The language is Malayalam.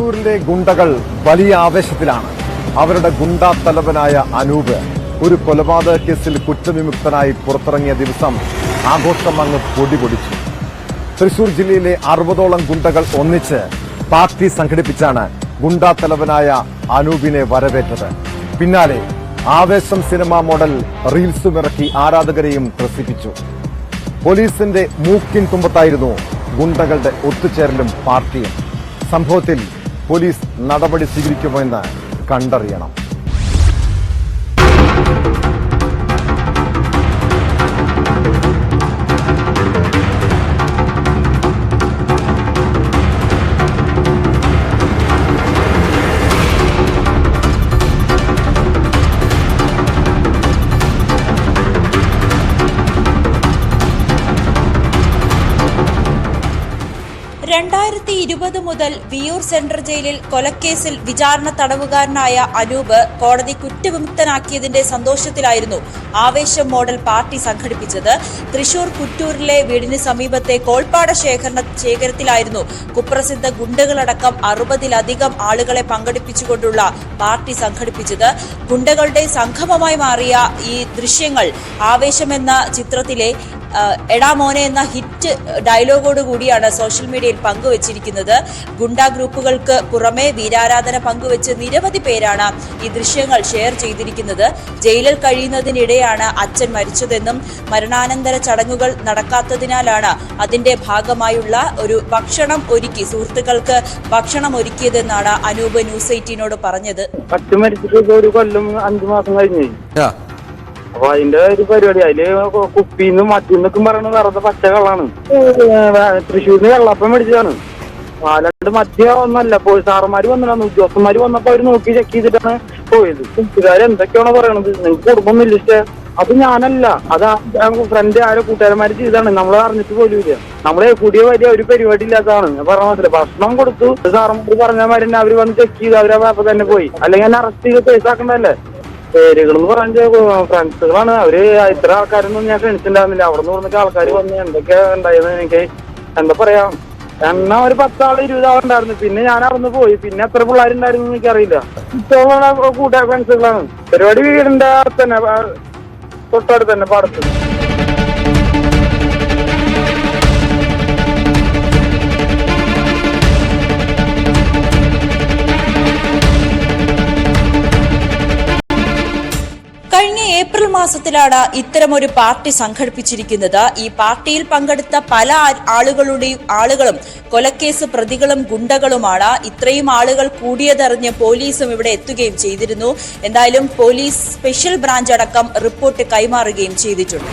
തൃശൂരിലെ ഗുണ്ടകൾ വലിയ ആവേശത്തിലാണ്. അവരുടെ ഗുണ്ടാ തലവനായ അനൂപ് ഒരു കൊലപാതക കേസിൽ കുറ്റവിമുക്തനായി പുറത്തിറങ്ങിയ ദിവസം ആഘോഷം അങ്ങ് പൊടിപൊടിച്ചു. തൃശൂർ ജില്ലയിലെ അറുപതോളം ഗുണ്ടകൾ ഒന്നിച്ച് പാർട്ടി സംഘടിപ്പിച്ചാണ് ഗുണ്ടാ തലവനായ അനൂപിനെ വരവേറ്റത്. പിന്നാലെ ആവേശം സിനിമ മോഡൽ റീൽസും ഇറക്കി ആരാധകരെയും ത്രസിപ്പിച്ചു. പോലീസിന്റെ മൂക്കിൻ തുമ്പത്തായിരുന്നു ഗുണ്ടകളുടെ ഒത്തുചേരലും പാർട്ടിയും. സംഭവത്തിൽ പോലീസ് നടപടി സ്വീകരിക്കുമോ എന്ന് കണ്ടറിയണം. രണ്ടായിരത്തി ഇരുപത് മുതൽ വിയൂർ സെൻട്രൽ ജയിലിൽ കൊലക്കേസിൽ വിചാരണ തടവുകാരനായ അനൂപ് കോടതി കുറ്റവിമുക്തനാക്കിയതിന്റെ സന്തോഷത്തിലായിരുന്നു ആവേശം മോഡൽ പാർട്ടി സംഘടിപ്പിച്ചത്. തൃശൂർ കുറ്റൂരിലെ വീടിന് സമീപത്തെ കോൾപ്പാട ശേഖരണ ശേഖരത്തിലായിരുന്നു കുപ്രസിദ്ധ ഗുണ്ടകളടക്കം അറുപതിലധികം ആളുകളെ പങ്കെടുപ്പിച്ചുകൊണ്ടുള്ള പാർട്ടി സംഘടിപ്പിച്ചത്. ഗുണ്ടകളുടെ സംഗമമായി മാറിയ ഈ ദൃശ്യങ്ങൾ ആവേശമെന്ന ചിത്രത്തിലെ എടാ മോനെ എന്ന ഹിറ്റ് ഡയലോഗോട് കൂടിയാണ് സോഷ്യൽ മീഡിയയിൽ പങ്കുവച്ചിരിക്കുന്നത്. ഗുണ്ടാ ഗ്രൂപ്പുകൾക്ക് പുറമെ വീരാരാധന പങ്കുവച്ച് നിരവധി പേരാണ് ഈ ദൃശ്യങ്ങൾ ഷെയർ ചെയ്തിരിക്കുന്നത്. ജയിലിൽ കഴിയുന്നതിനിടെയാണ് അച്ഛൻ മരിച്ചതെന്നും മരണാനന്തര ചടങ്ങുകൾ നടക്കാത്തതിനാലാണ് അതിന്റെ ഭാഗമായുള്ള ഒരു ഭക്ഷണം ഒരുക്കി സുഹൃത്തുക്കൾക്ക് ഭക്ഷണം ഒരുക്കിയതെന്നാണ് അനൂപ് ന്യൂസ് എയ്റ്റീനോട് പറഞ്ഞത്. അച്ഛൻ മരിച്ചിട്ട് ഒരു കൊല്ലം അഞ്ചു മാസം കഴിഞ്ഞു. ആ. അപ്പൊ അതിന്റെ ഒരു പരിപാടി. അതിൽ കുപ്പിന്നും മറ്റിന്നൊക്കെ പറയുന്നത് വെറുതെ പച്ച കള്ളാണ്. തൃശ്ശൂരിന് വെള്ളപ്പം മേടിച്ചതാണ്. പാലക്കാട് മധ്യ ഒന്നല്ല പോയി സാറന്മാര് വന്നിട്ടാണ്. ഉദ്യോഗസ്ഥന്മാര് വന്നപ്പോ അവർ നോക്കി ചെക്ക് ചെയ്തിട്ടാണ് പോയത്. കൂട്ടുകാർ എന്തൊക്കെയാണോ പറയണത്? നിങ്ങൾക്ക് കുടുംബം ഇല്ലേ അത് ഞാനല്ല. അത് ഫ്രണ്ട് ആരോ കൂട്ടുകാരന്മാര് ചെയ്താണ് നമ്മൾ അറിഞ്ഞിട്ട് പോലും ഇല്ല. നമ്മളെ കൂടിയ വലിയ ഒരു പരിപാടി ഇല്ലാത്തതാണ്. ഞാൻ പറഞ്ഞ മനസ്സിലായി. ഭക്ഷണം കൊടുത്തു. സാറന്മാര് പറഞ്ഞ മാതിരി തന്നെ അവർ വന്ന് ചെക്ക് ചെയ്തു. അവരെ അപ്പൊ തന്നെ പോയി. അല്ലെങ്കിൽ എന്നെ അറസ്റ്റ് ചെയ്ത് കേസാക്കണ്ടല്ലേ പേരുകൾ എന്ന് പറഞ്ഞാൽ ഫ്രണ്ട്സുകളാണ്. അവർ ഇത്ര ആൾക്കാരൊന്നും ഞാൻ ഫ്രണ്ട്സ് ഉണ്ടായിരുന്നില്ല അവിടെ നിന്ന് പറഞ്ഞിട്ട് ആൾക്കാർ വന്ന് എന്തൊക്കെയാ ഉണ്ടായത് എനിക്ക് എന്താ പറയാ എന്നാ ഒരു പത്താൾ ഇരുപതാൾ ഉണ്ടായിരുന്നു പിന്നെ ഞാൻ അവിടെ പോയി. പിന്നെ എത്ര പിള്ളേരുണ്ടായിരുന്നു എനിക്ക് അറിയില്ല ഇത്തവണ കൂട്ടുകാർ ഫ്രണ്ട്സുകളാണ് പരിപാടി വീടിന്റെ തന്നെ തൊട്ടടുത്ത് തന്നെ പാടത്ത്. കഴിഞ്ഞ ഏപ്രിൽ മാസത്തിലാണ് ഇത്തരമൊരു പാർട്ടി സംഘടിപ്പിച്ചിരിക്കുന്നത്. ഈ പാർട്ടിയിൽ പങ്കെടുത്ത പല ആളുകളുടെയും ആളുകളും കൊലക്കേസ് പ്രതികളും ഗുണ്ടകളുമാണ്. ഇത്രയും ആളുകൾ കൂടിയതറിഞ്ഞ് പോലീസും ഇവിടെ എത്തുകയും ചെയ്തിരുന്നു. എന്തായാലും പോലീസ് സ്പെഷ്യൽ ബ്രാഞ്ച് അടക്കം റിപ്പോർട്ട് കൈമാറുകയും ചെയ്തിട്ടുണ്ട്.